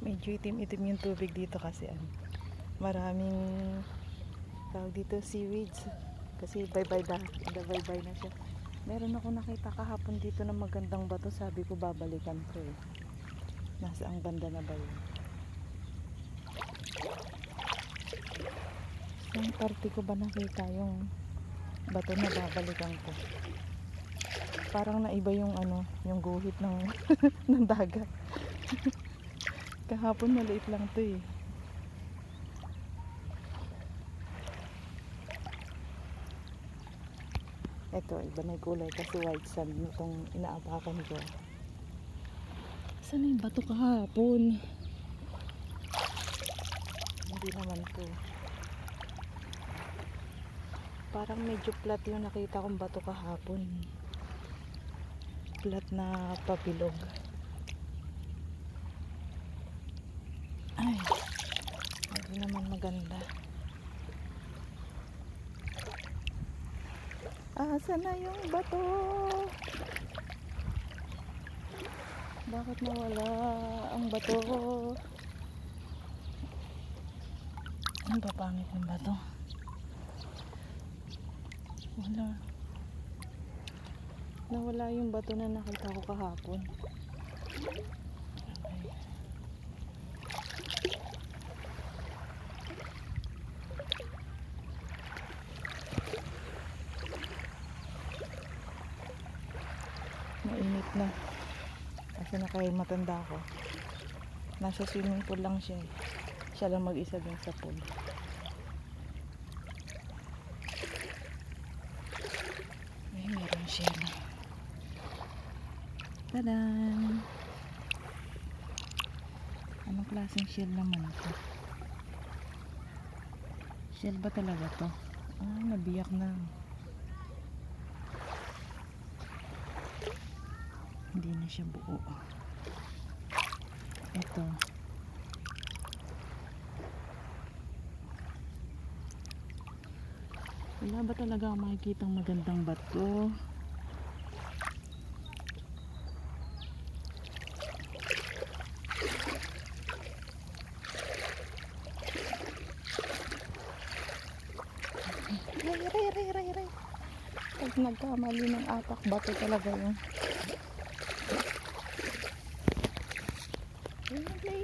Medyo itim-itim yung tubig dito kasi ano, maraming tawag dito seaweeds. Kasi bye-bye na, bye-bye na siya. Meron ako nakita kahapon dito na magandang bato. Sabi ko babalikan ko eh. Nasa ang banda na ba yun? Ang parte ko ba nakita yung bato na babalikan ko? Parang naiba yung ano, yung guhit ng ng dagat. Kahapon maliit lang to eh. Ito, iba na yung kulay kasi white sand itong inaapakan ko. Saan yung bato kahapon? Hindi naman to. Parang medyo flat yung nakita kong bato kahapon. Flat na papilog. Ay, hindi naman maganda. Asa na yung bato? Bakit nawala ang bato? Ang papangit ng bato. Wala. Nawala yung bato na nakita ko kahapon. Na. Kasi nakay matanda ko. Nasa swimming pool lang siya eh. Siya lang mag-isa dun sa pool. Ay, meron siya na. Tadan! Anong klaseng shell naman ito? Shell ba talaga to? Ah, nabiyak na. Hindi na siya buo. Ito. Wala ba talaga ako makikitang magandang bato? Ray, ray, ray, ray, ray. Pag nagkamali ng atak, bato talaga yun.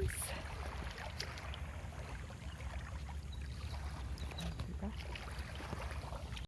friends.